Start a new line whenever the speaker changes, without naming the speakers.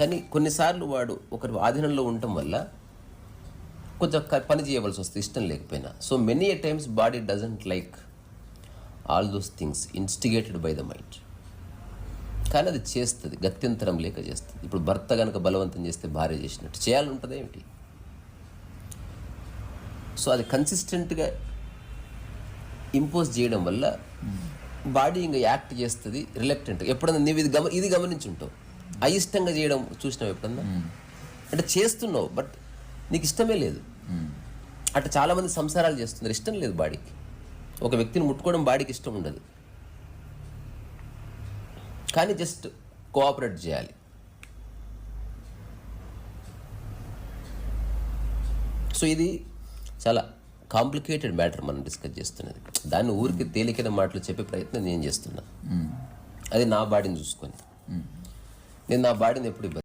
కానీ కొన్నిసార్లు వాడు ఒకరి ఆధీనంలో ఉండటం వల్ల కొంచెం పని చేయవలసి వస్తుంది ఇష్టం లేకపోయినా. So many a times body doesn't like all those things instigated by the mind కానీ అది చేస్తుంది గత్యంతరం లేక చేస్తుంది. ఇప్పుడు భర్త కనుక బలవంతం చేస్తే భార్య చేసినట్టు చేయాలంటుంది ఏమిటి సో అది కన్సిస్టెంట్గా ఇంపోజ్ చేయడం వల్ల బాడీ ఇంకా యాక్ట్ చేస్తుంది రిలక్టెంట్ ఎప్పుడైనా నీవు ఇది గమ ఇది గమనించుంటావు. అయిష్టంగా చేయడం చూసినావు ఎప్పుడన్నా? అంటే చేస్తున్నావు బట్ నీకు ఇష్టమే లేదు. అట్లా చాలామంది సంసారాలు చేస్తున్నారు ఇష్టం లేదు బాడీకి. ఒక వ్యక్తిని ముట్టుకోవడం బాడీకి ఇష్టం ఉండదు. కానీ జస్ట్ కోఆపరేట్ చేయాలి. సో ఇది చాలా కాంప్లికేటెడ్ మ్యాటర్ మనం డిస్కస్ చేస్తున్నది. దాన్ని ఊరికి తేలికైన మాటలు చెప్పే ప్రయత్నం నేను చేస్తున్నా. అది నా బాడీని చూసుకొని. నేను నా బాడీని ఎప్పుడు ఇబ్బంది